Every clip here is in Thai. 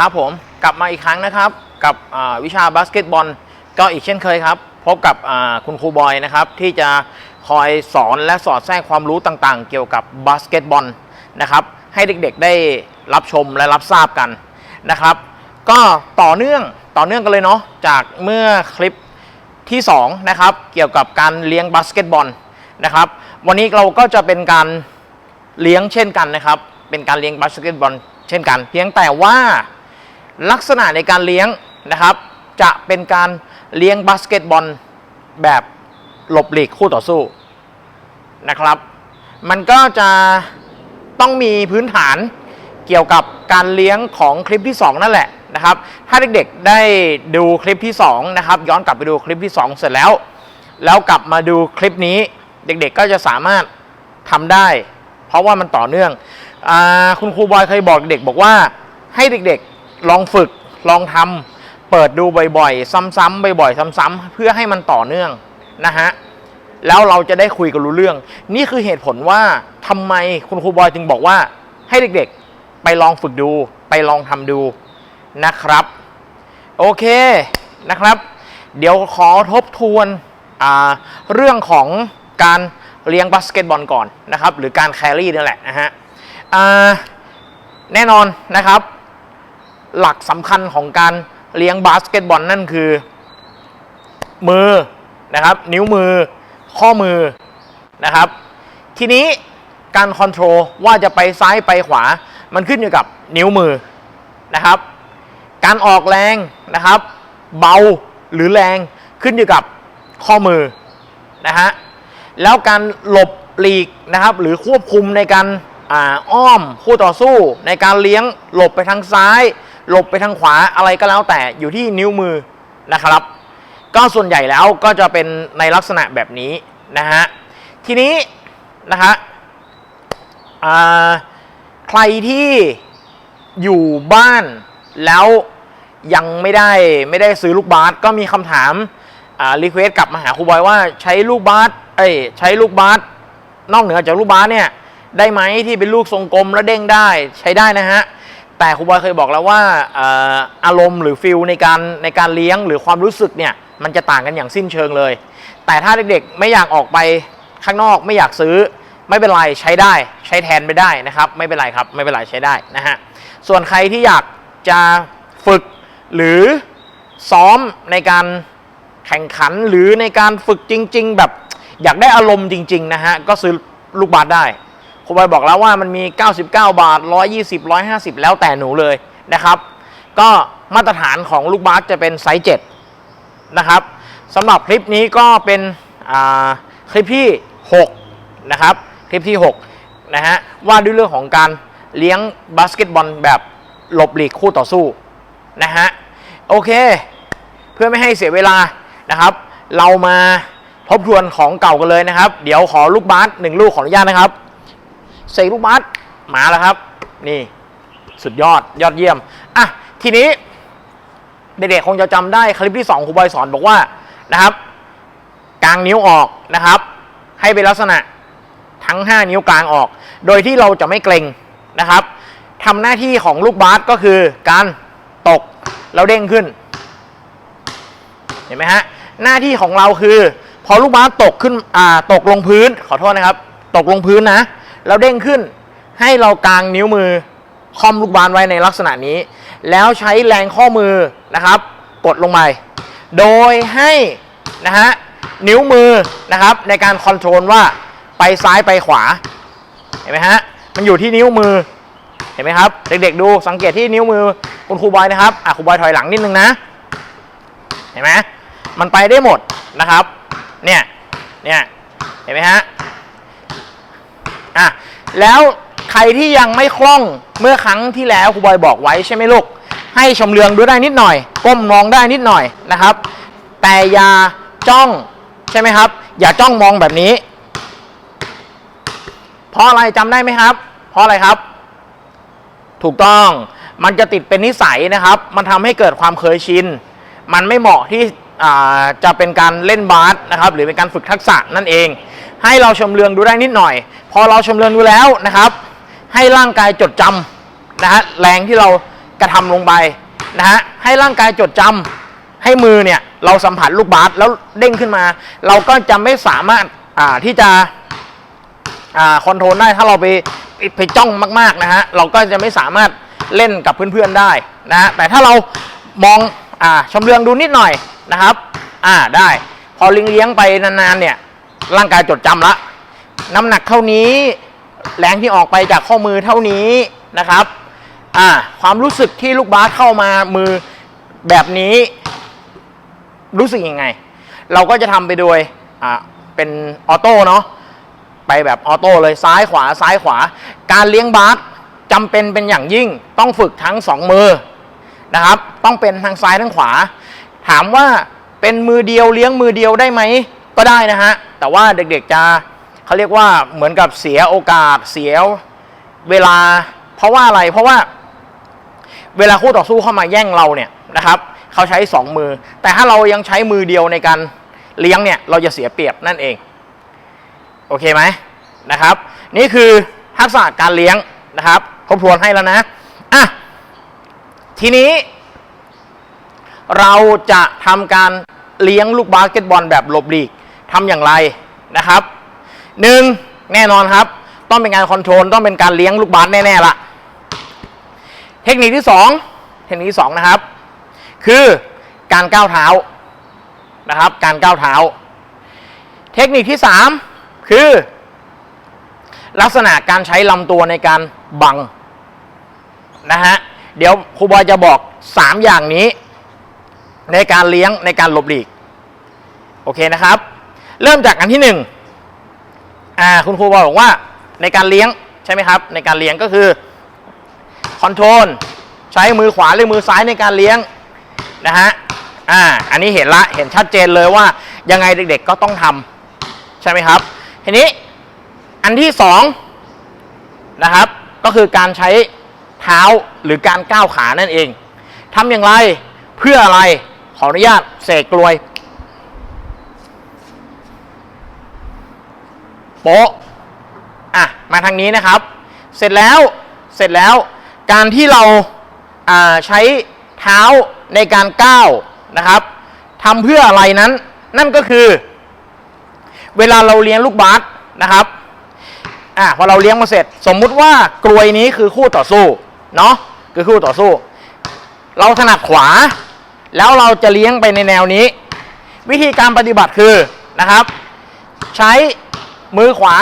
ครับผมกลับมาอีกครั้งนะครับ กับวิชาบาสเกตบอลก็อีกเช่นเคยครับ พบกับคุณครูบอยนะครับ ที่จะคอยสอนและสอดแทรกความรู้ต่างๆ เกี่ยวกับบาสเกตบอลนะครับ ให้เด็กๆได้รับชมและรับทราบกันนะครับ ก็ต่อเนื่องต่อเนื่องกันเลยเนาะจากเมื่อคลิปที่2นะครับเกี่ยวกับการเลี้ยงบาสเกตบอลนะครับ วันนี้เราก็จะเป็นการเลี้ยงเช่นกันนะครับ เป็นการเลี้ยงบาสเกตบอลเช่นกัน เพียงแต่ว่า ลักษณะในการเลี้ยงนะครับ จะเป็นการเลี้ยงบาสเกตบอลแบบหลบหลีกคู่ต่อสู้นะครับ มันก็จะต้องมีพื้นฐานเกี่ยวกับการเลี้ยงของคลิปที่ 2 นั่นแหละนะครับ ถ้าเด็กๆได้ดูคลิปที่2นะครับย้อนกลับไปดูคลิปที่ 2 เสร็จแล้ว แล้วกลับมาดูคลิปนี้เด็กๆก็จะสามารถทำได้ เพราะว่ามันต่อเนื่องอคุณครูบอยเคยบอกเด็กบอกว่าให้เด็กๆ ลองฝึกลองทำเปิดดูบ่อยๆ ซ้ำๆบ่อยๆ ซ้ำๆเพื่อให้มันต่อเนื่องนะฮะแล้วเราจะได้คุยกันรู้เรื่อง นี่คือเหตุผลว่าทำไมคุณครูบอยจึงบอกว่าให้เด็กๆ ไปลองฝึกดู ไปลองทำดูนะครับ โอเคนะครับ เดี๋ยวขอทบทวนเรื่องของการเลี้ยงบาสเกตบอลก่อนนะครับ หรือการแครี่นั่นแหละนะฮะแน่นอนนะครับ หลักสำคัญของการเลี้ยงบาสเกตบอลนั่นคือ มือนะครับ นิ้วมือ ข้อมือนะครับ ทีนี้การคอนโทรลว่าจะไปซ้ายไปขวา มันขึ้นอยู่กับนิ้วมือนะครับ การออกแรงนะครับ เบาหรือแรงขึ้นอยู่กับข้อมือนะฮะแล้วการหลบหลีกนะครับ หรือควบคุมในการอ้อมคู่ต่อสู้ในการเลี้ยงหลบไปทางซ้าย หลบไปทางขวาอะไรก็แล้วแต่อยู่ที่นิ้วมือนะครับ ก็ส่วนใหญ่แล้วก็จะเป็นในลักษณะแบบนี้นะฮะทีนี้นะฮะใครที่อยู่บ้านแล้วยังไม่ได้ไม่ได้ซื้อลูกบาสก็มีคำถามรีเควสกลับมาหาครูบอยว่าใช้ลูกบาสเอ้ยใช้ลูกบาสนอกเหนือจากลูกบาสเนี่ยได้ไหมที่เป็นลูกทรงกลมแล้วเด้งได้ใช้ได้นะฮะ แต่ครูบอยเคยบอกแล้วว่าเอ่ออารมณ์หรือฟิลในการในการเลี้ยงหรือความรู้สึกเนี่ยมันจะต่างกันอย่างสิ้นเชิงเลย แต่ถ้าเด็กๆไม่อยากออกไปข้างนอกไม่อยากซื้อไม่เป็นไรใช้ได้ใช้แทนไปได้นะครับ ไม่เป็นไรครับไม่เป็นไรใช้ได้นะฮะส่วนใครที่อยากจะฝึกหรือซ้อมในการแข่งขันหรือในการฝึกจริง ๆ แบบอยากได้อารมณ์จริง ๆ นะฮะก็ซื้อลูกบาสได้ ครูบอยบอกแล้วว่ามันมี 99 บาท 120 150 แล้วแต่หนูเลยนะครับ ก็มาตรฐานของลูกบาสจะเป็นไซส์ 7 นะครับสำหรับคลิปนี้ก็เป็นคลิปที่ 6 นะครับ คลิปที่ 6 นะฮะ ว่าด้วยเรื่องของการเลี้ยงบาสเกตบอลแบบหลบหลีกคู่ต่อสู้นะฮะ โอเค เพื่อไม่ให้เสียเวลานะครับ เรามาทบทวนของเก่ากันเลยนะครับ เดี๋ยวขอลูกบาสหนึ่งลูกขออนุญาตนะครับ เสกลูกบาสมาแล้วครับ นี่สุดยอดยอดเยี่ยมอะทีนี้เด็กๆคงจะจำได้คลิปที่2ครูบอยสอนบอกว่านะครับกลางนิ้วออกนะครับ ให้เป็นลักษณะทั้ง 5 นิ้วกลางออก โดยที่เราจะไม่เกรงนะครับทำหน้าที่ของลูกบาสก็คือการตกแล้วเด้งขึ้น เห็นไหมฮะหน้าที่ของเราคือ พอลูกบาสตกขึ้นอ่าตกลงพื้นขอโทษนะครับ ตกลงพื้นนะ แล้วเด้งขึ้น ให้เรากางนิ้วมือคอมลูกบาสไว้ในลักษณะนี้ แล้วใช้แรงข้อมือนะครับ กดลงไปโดยให้นะฮะนิ้วมือนะครับในการคอนโทรลว่าไปซ้ายไปขวา เห็นไหมฮะ มันอยู่ที่นิ้วมือ เห็นไหมครับ เด็กๆดูสังเกตที่นิ้วมือคุณครูบอยนะครับ อะครูบอยถอยหลังนิดนึงนะ เห็นไหมมันไปได้หมดนะครับ เนี่ย เนี่ย เห็นไหมฮะ อะแล้วใครที่ยังไม่คล่องเมื่อครั้งที่แล้วครูบอยบอกไว้ใช่ไหมลูก ให้ชมเลืองดูได้นิดหน่อย ก้มมองได้นิดหน่อยนะครับ แต่อย่าจ้องใช่ไหมครับ อย่าจ้องมองแบบนี้ เพราะอะไรจำได้ไหมครับ เพราะอะไรครับ ถูกต้องมันจะติดเป็นนิสัยนะครับ มันทำให้เกิดความเคยชิน มันไม่เหมาะที่จะเป็นการเล่นบาสนะครับ หรือเป็นการฝึกทักษะนั่นเอง ให้เราชมเลืองดูได้นิดหน่อย พอเราชมเลืองดูแล้วนะครับ ให้ร่างกายจดจำนะฮะแรงที่เรากระทำลงไปนะฮะให้ร่างกายจดจำให้มือเนี่ยเราสัมผัสลูกบาสแล้วเด้งขึ้นมา เราก็จะไม่สามารถอ่าที่จะอ่าคอนโทรลได้ถ้าเราไปไปจ้องมากๆนะฮะเราก็จะไม่สามารถเล่นกับเพื่อนๆได้นะฮะแต่ถ้าเรามองอ่าชำเลืองดูนิดหน่อยนะครับอ่าได้ พอเลี้ยงๆไปนานๆเนี่ย ร่างกายจดจำละ น้ำหนักเท่านี้ แรงที่ออกไปจากข้อมือเท่านี้นะครับอ่าความรู้สึกที่ลูกบาสเข้ามามือแบบนี้ รู้สึกยังไง เราก็จะทำไปโดยอ่าเป็นออโต้เนาะไปแบบออโต้เลยซ้ายขวาซ้ายขวา การเลี้ยงบาสจำเป็นเป็นอย่างยิ่งต้องฝึกทั้งสองมือ นะครับ ต้องเป็นทางซ้ายทั้งขวา ถามว่าเป็นมือเดียวเลี้ยงมือเดียวได้ไหม ก็ได้นะฮะ แต่ว่าเด็กๆจะเขาเรียกว่าเหมือนกับเสียโอกาสเสียเวลา เพราะว่าอะไรเพราะว่า เวลาคู่ต่อสู้เข้ามาแย่งเราเนี่ยนะครับเขาใช้สองมือ แต่ถ้าเรายังใช้มือเดียวในการเลี้ยงเนี่ยเราจะเสียเปรียบนั่นเองโอเคไหมนะครับ นี่คือทักษะการเลี้ยงนะครับทบทวนให้แล้วนะอะทีนี้ เราจะทำการเลี้ยงลูกบาสเกตบอลแบบหลบหลีก ทำอย่างไรนะครับหนึ่งแน่นอนครับ ต้องเป็นการคอนโทรลต้องเป็นการเลี้ยงลูกบาสแน่ๆละเทคนิคที่สองเทคนิคที่สองนะครับ คือการก้าวเท้านะครับ การก้าวเท้า เทคนิคที่สามคือ ลักษณะการใช้ลำตัวในการบังนะฮะเดี๋ยวครูบอยจะบอก 3 อย่างนี้ ในการเลี้ยงในการหลบหลีก โอเคนะครับ เริ่มจากอันที่หนึ่งอ่าคุณครูบอกว่าในการเลี้ยงใช่ไหมครับ ในการเลี้ยงก็คือคอนโทรลใช้มือขวาหรือมือซ้ายในการเลี้ยงนะฮะอ่าอันนี้เห็นละเห็นชัดเจนเลยว่ายังไงเด็กๆก็ต้องทำใช่ไหมครับ ทีนี้อันที่สองนะครับก็คือการใช้เท้าหรือการก้าวขานั่นเองทำอย่างไรเพื่ออะไรขออนุญาตเสกกลวย โป๊ะอะมาทางนี้นะครับ เสร็จแล้วเสร็จแล้วการที่เราใช้เท้าในการก้าวนะครับทำเพื่ออะไรนั้น นั่นก็คือ เวลาเราเลี้ยงลูกบาสนะครับอะพอเราเลี้ยงมาเสร็จ สมมุติว่ากลวยนี้คือคู่ต่อสู้เนาะคือคู่ต่อสู้ เราถนัดขวา แล้วเราจะเลี้ยงไปในแนวนี้ วิธีการปฏิบัติคือนะครับ ใช้ มือขวา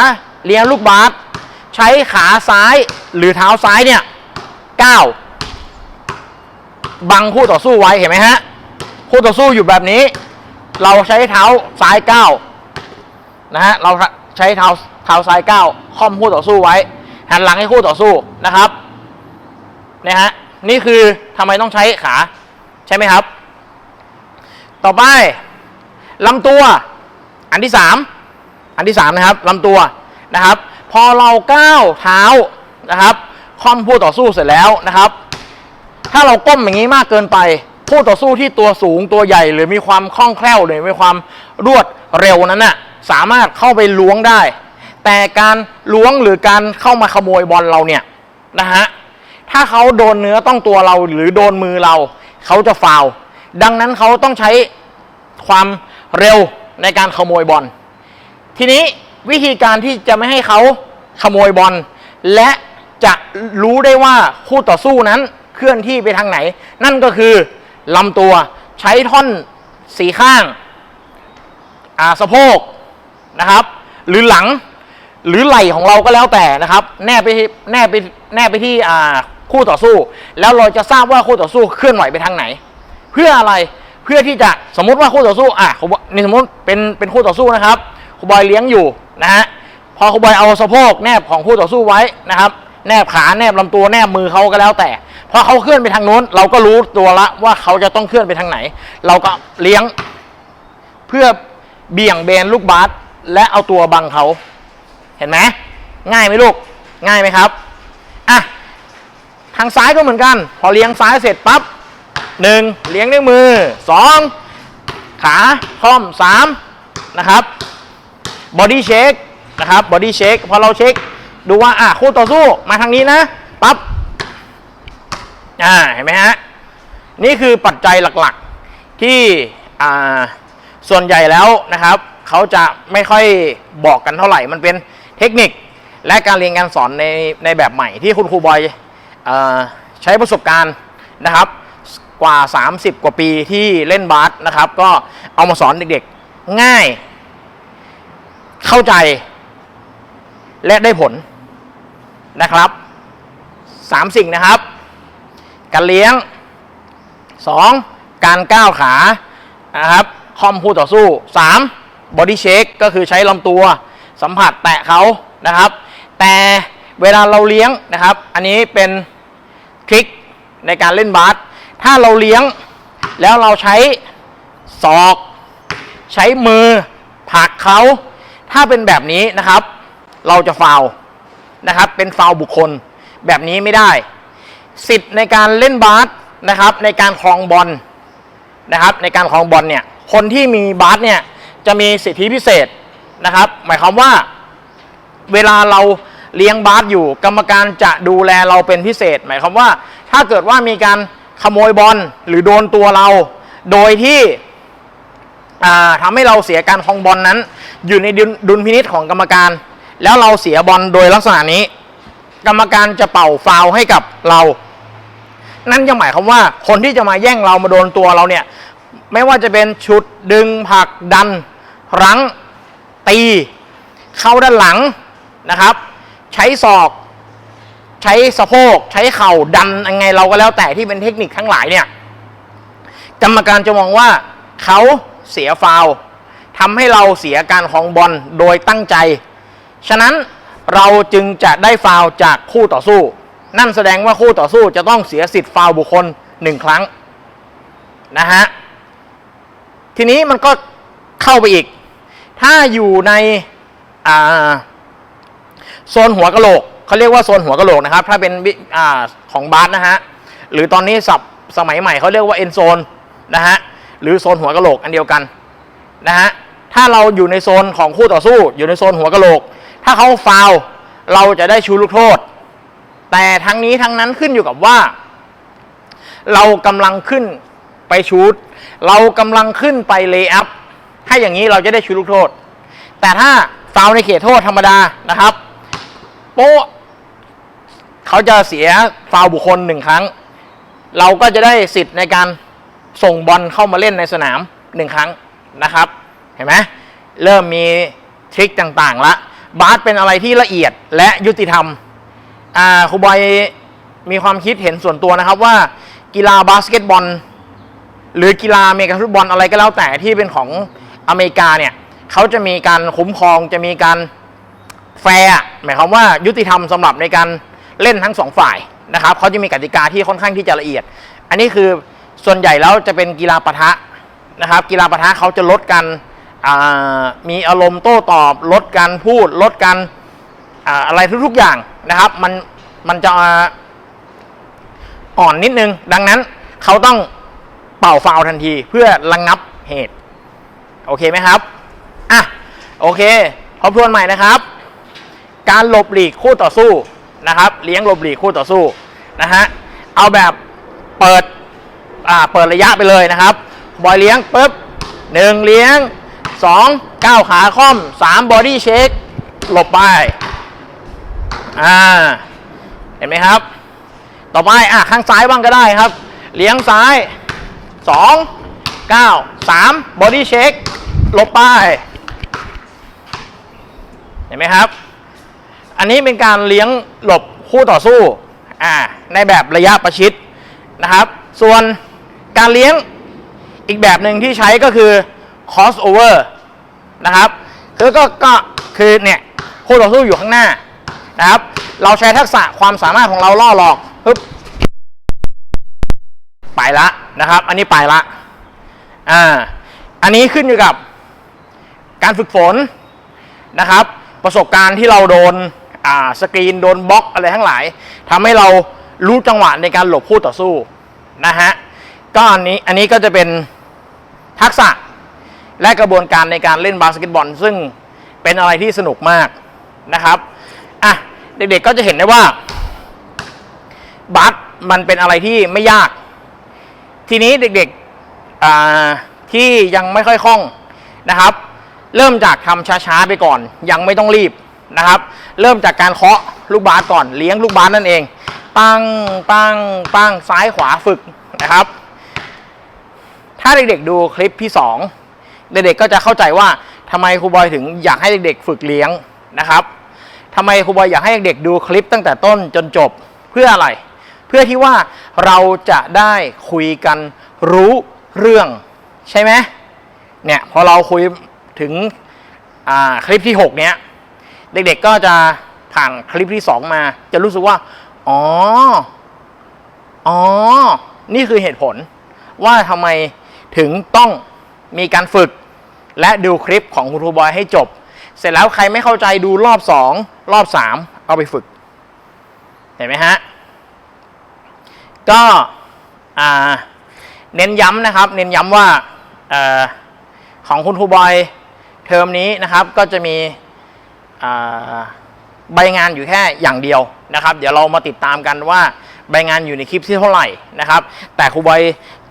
เลี้ยงลูกบาสใช้ขาซ้ายหรือเท้าซ้ายเนี่ยก้าวบังคู่ต่อสู้ไว้เห็นไหมฮะคู่ต่อสู้อยู่แบบนี้ เราใช้เท้าซ้ายก้าวนะฮะเราใช้เท้าเท้าซ้ายก้าวค่อมคู่ต่อสู้ไว้ หันหลังให้คู่ต่อสู้นะครับเนี่ยฮะนี่คือทำไมต้องใช้ขาใช่ไหมครับ ต่อไปลำตัวอันที่สาม นที่สามนะครับลำตัวนะครับ พอเราก้าวเท้านะครับค่อมผู้ต่อสู้เสร็จแล้วนะครับ ถ้าเราก้มอย่างนี้มากเกินไป ผู้ต่อสู้ที่ตัวสูงตัวใหญ่ หรือมีความคล่องแคล่วหรือมีความรวดเร็วนั้นน่ะสามารถเข้าไปล้วงได้ แต่การล้วงหรือการเข้ามาขโมยบอลเราเนี่ยนะฮะถ้าเขาโดนเนื้อต้องตัวเราหรือโดนมือเรา เขาจะฟาวดังนั้นเขาต้องใช้ความเร็วในการขโมยบอล ทีนี้วิธีการที่จะไม่ให้เขาขโมยบอล และจะรู้ได้ว่าคู่ต่อสู้นั้นเคลื่อนที่ไปทางไหน นั่นก็คือลำตัวใช้ท่อนสีข้างาสะโพกนะครับ หรือหลังหรือไหล่ของเราก็แล้วแต่นะครับ แนบไปแนบไปแนบไปที่คู่ต่อสู้ แล้วเราจะทราบว่าคู่ต่อสู้เคลื่อนไหวไปทางไหน เพื่ออะไรเพื่อที่จะสมมติว่าคู่ต่อสู้อะนี่สมมติเป็นเป็นคู่ต่อสู้นะครับ ครูบอยเลี้ยงอยู่นะฮะพอครูบอยเอาสะโพกแนบของคู่ต่อสู้ไว้นะครับ แนบขาแนบลำตัวแนบมือเขาก็แล้วแต่พอเขาเคลื่อนไปทางโน้น เราก็รู้ตัวละว่าเขาจะต้องเคลื่อนไปทางไหน เราก็เลี้ยงเพื่อเบี่ยงเบนลูกบาสและเอาตัวบังเขาเห็นไหมง่ายไหมลูกง่ายไหมครับอะทางซ้ายก็เหมือนกัน พอเลี้ยงซ้ายเสร็จปั๊บหนึ่งเลี้ยงด้วยมือสองขาค่อมสามนะครับ บอดี้เช็คนะครับบอดี้เช็คพอเราเช็คดูว่าอะคู่ต่อสู้มาทางนี้นะปั๊บอ่าเห็นไหมฮะนี่คือปัจจัยหลักๆที่อ่าส่วนใหญ่แล้วนะครับเขาจะไม่ค่อยบอกกันเท่าไหร่มันเป็นเทคนิคและการเรียนการสอนในในแบบใหม่ที่คุณครูบอยอใช้ประสบการณ์นะครับ กว่า 30 กว่าปีที่เล่นบาสนะครับ ก็เอามาสอนเด็กๆ ง่าย เข้าใจ และได้ผลนะครับสามสิ่งนะครับ การเลี้ยง 2. การก้าวขานะครับคอมคู่ต่อสู้ 3. บอดี้เชคก็คือใช้ลำตัวสัมผัสแตะเขานะครับ แต่เวลาเราเลี้ยงนะครับ อันนี้เป็นทริคในการเล่นบาสถ้าเราเลี้ยงแล้วเราใช้ศอก ใช้มือผลักเขา ถ้าเป็นแบบนี้นะครับ เราจะฟาวนะครับ เป็นฟาวบุคคลแบบนี้ไม่ได้ สิทธิ์ในการเล่นบาสนะครับ ในการครองบอลนะครับ ในการครองบอลเนี่ย คนที่มีบาสเนี่ยจะมีสิทธิพิเศษนะครับ หมายความว่าเวลาเราเลี้ยงบาสอยู่ กรรมการจะดูแลเราเป็นพิเศษ หมายความว่า ถ้าเกิดว่ามีการขโมยบอลหรือโดนตัวเรา โดยที่ ทำให้เราเสียการคองบอลนั้น อยู่ในดุลพินิษของกรรมการ แล้วเราเสียบอลโดยลักษณะนี้ กรรมการจะเป่าฟาวล์ให้กับเรา นั่นจะหมายความว่าคนที่จะมาแย่งเรามาโดนตัวเราเนี่ย ไม่ว่าจะเป็นชุดดึงผักดัน รั้ง ตี เข้าด้านหลังนะครับ ใช้ศอกใช้สะโพกใช้เข่าดันยังไงเราก็แล้วแต่ที่เป็นเทคนิคทั้งหลายเนี่ย กรรมการจะมองว่าเขา เสียฟาวทำให้เราเสียการของบอลโดยตั้งใจ ฉะนั้นเราจึงจะได้ฟาวจากคู่ต่อสู้ นั่นแสดงว่าคู่ต่อสู้จะต้องเสียสิทธิ์ฟาวบุคคลหนึ่งครั้งนะฮะทีนี้มันก็เข้าไปอีก ถ้าอยู่ในโซนหัวกะโหลกเขาเรียกว่าโซนหัวกะโหลกนะครับ ถ้าเป็นอของบาสนะฮะหรือตอนนี้สับสมัยใหม่เขาเรียกว่าเอ็นโซนนะฮะ หรือโซนหัวกะโหลกอันเดียวกันนะฮะถ้าเราอยู่ในโซนของคู่ต่อสู้ อยู่ในโซนหัวกะโหลก ถ้าเขาฟาวเราจะได้ชูลูกโทษ แต่ทั้งนี้ทั้งนั้นขึ้นอยู่กับว่า เรากำลังขึ้นไปชูดเรากำลังขึ้นไปเลย์อัพถ้าอย่างนี้เราจะได้ชูลูกโทษ แต่ถ้าฟาวในเขตโทษธรรมดานะครับโป๊ะเขาจะเสียฟาวบุคคลหนึ่งครั้ง เราก็จะได้สิทธิ์ในการ ส่งบอลเข้ามาเล่นในสนามหนึ่งครั้งนะครับ เห็นไหมเริ่มมีทริคต่างๆละบาสเป็นอะไรที่ละเอียดและยุติธรรมครูบอยมีความคิดเห็นส่วนตัวนะครับว่ากีฬาบาสเกตบอล หรือกีฬาเมกันฟุตบอลอะไรก็แล้วแต่ที่เป็นของอเมริกาเนี่ยเขาจะมีการคุ้มครองจะมีการแฟร์หมายความว่ายุติธรรมสำหรับในการเล่นทั้งสองฝ่ายนะครับเขาจะมีกติกาที่ค่อนข้างที่จะละเอียด อันนี้คือ ส่วนใหญ่แล้วจะเป็นกีฬาปะทะนะครับ กีฬาปะทะเขาจะลดกันมีอารมณ์โต้ตอบ ลดการพูด ลดการอ่าอะไรทุกๆอย่างนะครับ มันมันจะอ่อนนิดนึง ดังนั้นเขาต้องเป่าฟาวทันทีเพื่อระงงับเหตุ โอเคไหมครับอะโอเคทบทวนใหม่นะครับ การหลบหลีกคู่ต่อสู้นะครับ เลี้ยงหลบหลีกคู่ต่อสู้นะฮะเอาแบบเปิด อ่าเปิดระยะไปเลยนะครับ บอยเลี้ยงปุ๊บหนึ่งเลี้ยงสองก้าวขาค่อมสามบอดี้เช็คหลบไปอ่าเห็นไหมครับ ต่อไปอะข้างซ้ายบ้างก็ได้ครับ เลี้ยงซ้ายสองเก้าสามบอดี้เช็คลบไปเห็นไหมครับ อันนี้เป็นการเลี้ยงหลบคู่ต่อสู้อ่าในแบบระยะประชิดนะครับ ส่วน การเลี้ยงอีกแบบหนึ่งที่ใช้ก็คือ cross over นะครับคือก็ก็คือเนี่ยคู่ต่อสู้อยู่ข้างหน้านะครับ เราใช้ทักษะความสามารถของเราล่อหลอกปึ๊บไปละนะครับ อันนี้ไปละอ่าอันนี้ขึ้นอยู่กับการฝึกฝนนะครับ ประสบการณ์ที่เราโดนอ่าสกรีนโดนบล็อกอะไรทั้งหลายทำให้เรารู้จังหวะในการหลบคู่ต่อสู้นะฮะ ก็อันนี้อันนี้ก็จะเป็นทักษะและกระบวนการในการเล่นบาสเกตบอล ซึ่งเป็นอะไรที่สนุกมากนะครับอะเด็กๆก็จะเห็นได้ว่าบาสมันเป็นอะไรที่ไม่ยาก ทีนี้เด็กๆที่ยังไม่ค่อยคล่องนะครับ เริ่มจากทำช้าๆไปก่อน ยังไม่ต้องรีบนะครับ เริ่มจากการเคาะลูกบาสก่อนเลี้ยงลูกบาสนั่นเอง ปังปังปังซ้ายขวาฝึกนะครับ ถ้าเด็กๆดูคลิปที่สองเด็กๆก็จะเข้าใจว่าทำไมครูบอยถึงอยากให้เด็กๆ ฝึกเลี้ยงนะครับทำไมครูบอยอยากให้เด็กๆดูคลิปตั้งแต่ต้นจนจบเพื่ออะไร เพื่อที่ว่าเราจะได้คุยกันรู้เรื่องใช่ไหมเนี่ยพอเราคุยถึงคลิปที่ 6 เนี้ยเด็กๆก็จะผ่านคลิปที่ 2 มา จะรู้สึกว่า อ๋อ อ๋อ นี่คือเหตุผลว่าทำไม ถึงต้องมีการฝึกและดูคลิปของคุณครูบอยให้จบ เสร็จแล้วใครไม่เข้าใจดูรอบ 2 รอบ 3 เอาไปฝึก เห็นไหมฮะ ก็เน้นย้ำนะครับ เน้นย้ำว่าอของคุณครูบอยเทอมนี้นะครับก็จะมีใบงานอยู่แค่อย่างเดียวนะครับ เดี๋ยวเรามาติดตามกันว่า ใบงานอยู่ในคลิปที่เท่าไหร่นะครับ แต่ครูบอย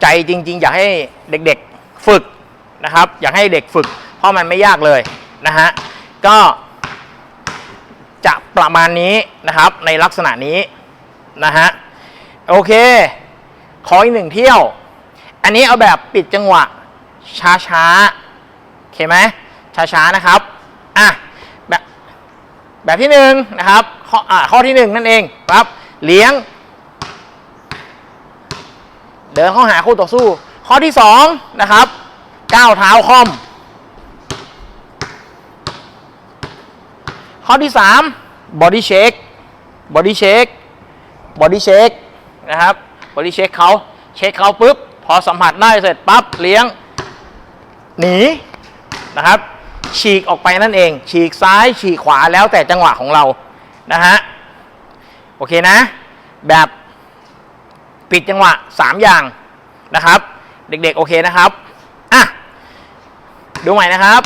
ใจจริง ๆ อยากให้เด็กๆฝึกนะครับ อยากให้เด็กฝึก เพราะมันไม่ยากเลยนะฮะก็จะประมาณนี้นะครับในลักษณะนี้นะฮะโอเค ขออีกหนึ่งเที่ยว อันนี้เอาแบบปิดจังหวะช้าๆโอเคไหมช้าๆนะครับอะแบบแบบที่หนึ่งนะครับข้ออ่าข้อที่หนึ่งนั่นเองครับเลี้ยง เดินเข้าหาคู่ต่อสู้ ข้อที่สองนะครับก้าวเท้าค่อม ข้อที่สามบอดี้เช็คบอดี้เช็คบอดี้เช็คนะครับบอดี้เช็คเขาเช็คเขาปุ๊บ พอสัมผัสได้เสร็จปั๊บเลี้ยง หนีนะครับ ฉีกออกไปนั่นเอง ฉีกซ้ายฉีกขวาแล้วแต่จังหวะของเรานะฮะโอเคนะ แบบ ปิดจังหวะ 3 อย่างนะครับ เด็กๆ โอเคนะครับอะดูใหม่นะครับ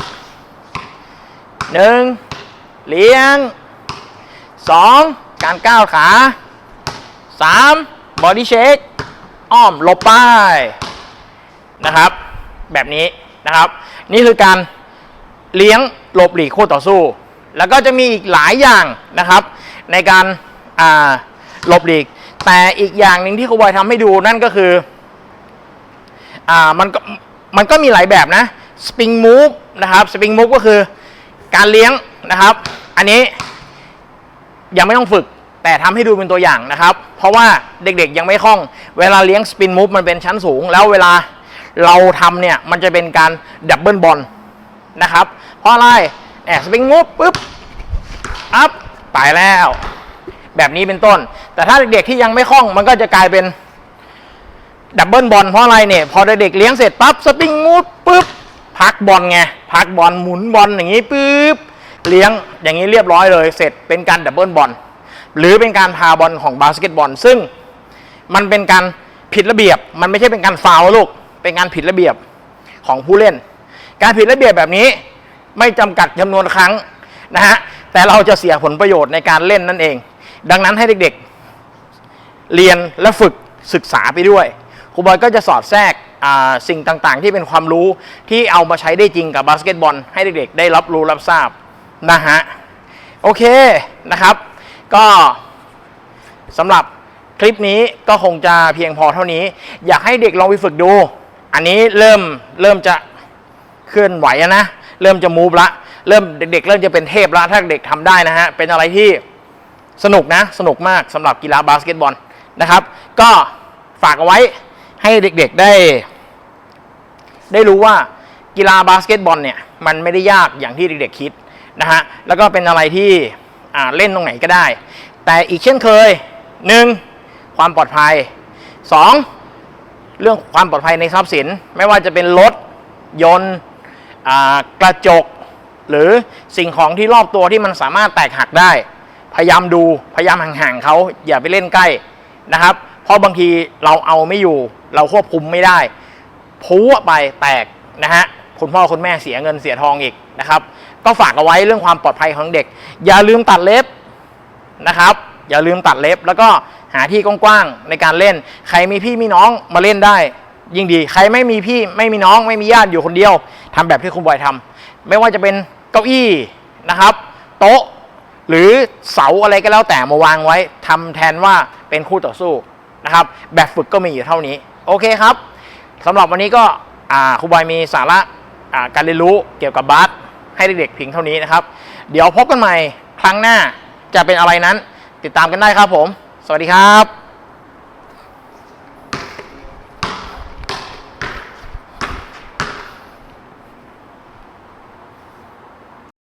หนึ่งเลี้ยงสองการก้าวขาสามบอดี้เช็คอ้อมหลบป้ายนะครับ แบบนี้นะครับ นี่คือการเลี้ยงหลบหลีกคู่ต่อสู้ แล้วก็จะมีอีกหลายอย่างนะครับ ในการหลบหลีก แต่อีกอย่างหนึ่งที่ครูบอยทำให้ดูนั่นก็คือ อ่ามันก็มันก็มีหลายแบบนะสปริงมูฟนะครับสปริงมูฟก็คือการเลี้ยงนะครับ อันนี้ยังไม่ต้องฝึกแต่ทำให้ดูเป็นตัวอย่างนะครับ เพราะว่าเด็กๆยังไม่คล่อง เวลาเลี้ยงสปินมูฟมันเป็นชั้นสูง แล้วเวลาเราทำเนี่ยมันจะเป็นการดับเบิลบอลนะครับ เพราะอะไรแอบสปริงมูฟปุ๊บอัพตายแล้ว แบบนี้เป็นต้น แต่ถ้าเด็กๆที่ยังไม่คล่องมันก็จะกลายเป็นดับเบิลบอลเพราะอะไรเนี่ย พอเด็กๆเลี้ยงเสร็จปั๊บสปริงมูฟปุ๊บพักบอลไงพักบอลหมุนบอลอย่างนี้ปุ๊บเลี้ยงอย่างนี้เรียบร้อยเลยเสร็จเป็นการดับเบิลบอลหรือเป็นการพาบอลของบาสเกตบอล ซึ่งมันเป็นการผิดระเบียบ มันไม่ใช่เป็นการฟาวล์ลูกเป็นการผิดระเบียบของผู้เล่น การผิดระเบียบแบบนี้ไม่จำกัดจำนวนครั้งนะฮะแต่เราจะเสียผลประโยชน์ในการเล่นนั่นเอง ดังนั้นให้เด็กๆ เรียนและฝึกศึกษาไปด้วยครูบอยก็จะสอดแทรกสิ่งต่างๆ ที่เป็นความรู้ที่เอามาใช้ได้จริงกับบาสเกตบอล ให้เด็กๆ ได้รับรู้รับทราบนะฮะโอเคนะครับ ก็สำหรับคลิปนี้ก็คงจะเพียงพอเท่านี้ อยากให้เด็กลองไปฝึกดู อันนี้เริ่มเริ่มจะเคลื่อนไหวนะ เริ่มจะมูฟละ เริ่มเด็กๆ เริ่มจะเป็นเทพละถ้าเด็กทำได้นะฮะ เป็นอะไรที่ สนุกนะ สนุกมากสำหรับกีฬาบาสเกตบอลนะครับ ก็ฝากเอาไว้ให้เด็กๆได้ ได้รู้ว่ากีฬาบาสเกตบอลเนี่ยมันไม่ได้ยากอย่างที่เด็กๆคิดนะฮะแล้วก็เป็นอะไรที่เล่นตรงไหนก็ได้ แต่อีกเช่นเคยหนึ่งความปลอดภัยสองเรื่องความปลอดภัยในทรัพย์สิน ไม่ว่าจะเป็นรถยนต์กระจก หรือสิ่งของที่รอบตัวที่มันสามารถแตกหักได้ พยายามดูพยายามห่างๆเขาอย่าไปเล่นใกล้นะครับ เพราะบางทีเราเอาไม่อยู่ เราควบคุมไม่ได้พูไปแตกนะฮะคุณพ่อคุณแม่เสียเงินเสียทองอีกนะครับ ก็ฝากเอาไว้เรื่องความปลอดภัยของเด็ก อย่าลืมตัดเล็บนะครับ อย่าลืมตัดเล็บ แล้วก็หาที่กว้างๆในการเล่น ใครมีพี่มีน้องมาเล่นได้ ยิ่งดี ใครไม่มีพี่ไม่มีน้องไม่มีญาติอยู่คนเดียวทำแบบที่คุณบอยทำไม่ว่าจะเป็นเก้าอี้นะครับ โต๊ะ หรือเสาอะไรก็แล้วแต่มาวางไว้ทำแทนว่าเป็นคู่ต่อสู้นะครับ แบบฝึกก็มีอยู่เท่านี้ โอเคครับสำหรับวันนี้ก็ครูบอยมีสาระาการเรียนรู้เกี่ยวกับบาสให้เด็กๆเพียงเท่านี้นะครับ เดี๋ยวพบกันใหม่ครั้งหน้าจะเป็นอะไรนั้น ติดตามกันได้ครับผม สวัสดีครับ